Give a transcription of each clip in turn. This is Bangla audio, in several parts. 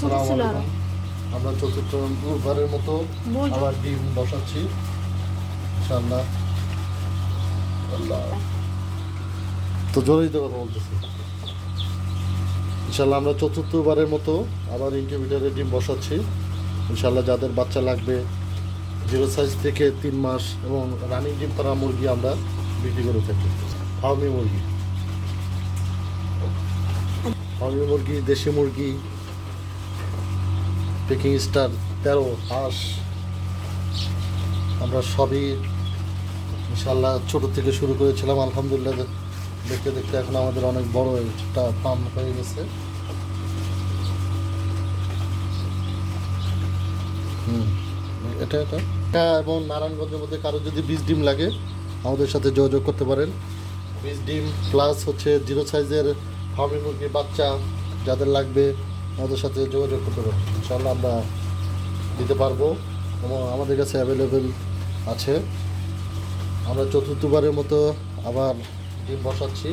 ছোট ছিল আরও। আমরা চতুর্থবারের মতো বলছো। আবার ডিম বসাচ্ছি। ইনশাআল্লাহ। আল্লাহ। তো জোরেই তো কথা বলতেছি। ইনশাল্লাহ আমরা চতুর্থবারের মতো আবার ইনকিউবেটারে ডিম বসাচ্ছি। ইনশাল্লাহ যাদের বাচ্চা লাগবে জিরো সাইজ থেকে তিন মাস এবং রানিং ডিম পাড়া মুরগি আমরা বিক্রি করে থাকি। ফার্মি মুরগি। ফার্মি মুরগি দেশি মুরগি পেকিং স্টার তেরো হাঁস আমরা সবই ইনশাল্লাহ ছোট থেকে শুরু করেছিলাম, আলহামদুলিল্লাহ দেখতে দেখতে এখন আমাদের অনেক বড় একটা ফার্ম হয়ে গেছে। এটা এটা? এটা এবং নারায়ণগঞ্জের মধ্যে কারও যদি বীজ ডিম লাগে, আমাদের সাথে যোগাযোগ করতে পারেন। বীজ ডিম প্লাস হচ্ছে জিরো সাইজের ফার্মি মুরগির বাচ্চা, যাদের লাগবে আমাদের সাথে যোগাযোগ করতে পারেন ইনশাল্লাহ আমরা দিতে পারব এবং আমাদের কাছে অ্যাভেলেবেল আছে। আমরা চতুর্থবারের মতো আবার ডিম বসাচ্ছি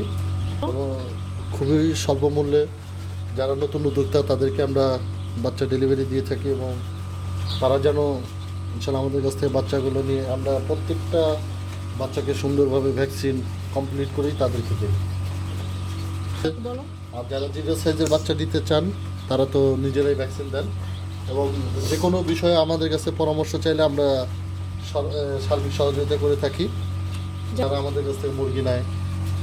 এবং খুবই স্বল্প মূল্যে যারা নতুন উদ্যোক্তা তাদেরকে আমরা বাচ্চা ডেলিভারি দিয়ে থাকি এবং তারা যেন ইনশাল্লাহ আমাদের কাছ থেকে বাচ্চাগুলো নিয়ে আমরা প্রত্যেকটা বাচ্চাকে সুন্দরভাবে ভ্যাকসিন কমপ্লিট করেই তাদেরকে দিই। আর যারা জিরো সাইজের বাচ্চা দিতে চান তারা তো নিজেরাই ভ্যাকসিন দেন। এবং যে কোনো বিষয়ে আমাদের কাছে পরামর্শ চাইলে আমরা সার্বিক সহযোগিতা করে থাকি। যারা আমাদের কাছ থেকে মুরগি নেয়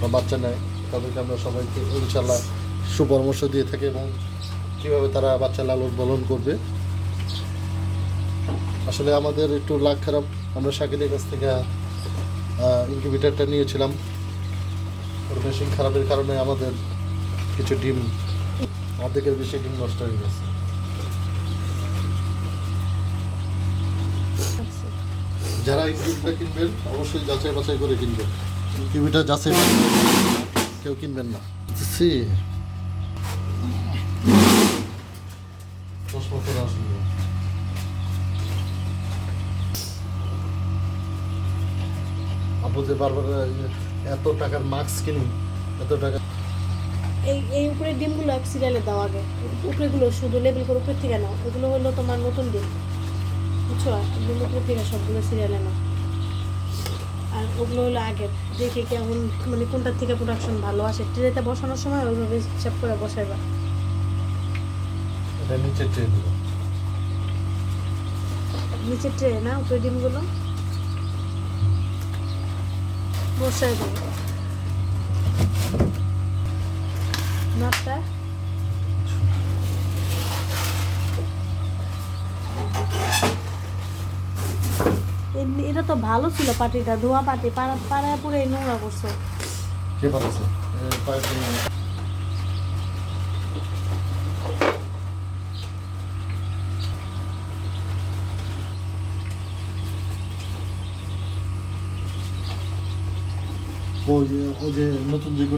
বা বাচ্চা নেয়, তাদেরকে আমরা সবাইকে ইনশাল্লাহ সুপরামর্শ দিয়ে থাকি এবং কীভাবে তারা বাচ্চা লালন পালন করবে। আসলে আমাদের একটু লাখ খারাপ। আমরা শাকিলের কাছ থেকে ইনকিউবেটারটা নিয়েছিলাম। মেশিন খারাপের কারণে আমাদের কিছু ডিম অর্ধেকের বেশি ডিম নষ্ট হয়ে গেছে। যারা ইনকিউবেটার কিনবেন অবশ্যই যাচাই বাছাই করে কিনবেন। ইনকিউবেটার যাচাই কেউ কিনবেন না। সি চশমা আপু যে বারবার এত টাকার মাস্ক কিনি এত টাকা এই এই উপরে ডিমগুলো এক সিরিয়ালে দাও আগে। উপরেগুলো শুধু লেবেল করে উপরে থেকে নাও। এগুলো হলো তোমার নতুন ডিম। বুঝছ? এগুলো উপরে থেকে সবগুলো সিরিয়ালে নাও। আর ওগুলো হলো আগের। দেখে কেমন মানে কোনটার থেকে প্রোডাকশন ভালো আসে। ট্রেতে বসানোর সময় ওইভাবে হিসাব করে বসাইবা। এটা নিচে ট্রেন নিচে ট্রে না? উপরে ডিমগুলো? বসাই দেবো নাটটা এমনি এটা তো ভালো ছিল পাটিটা ধোয়া পাটি পাড়া পাড়ায় পুরো নোংরা করছ। কে পাঠাচ্ছে পাইপ ও যে ও যে নতুন যে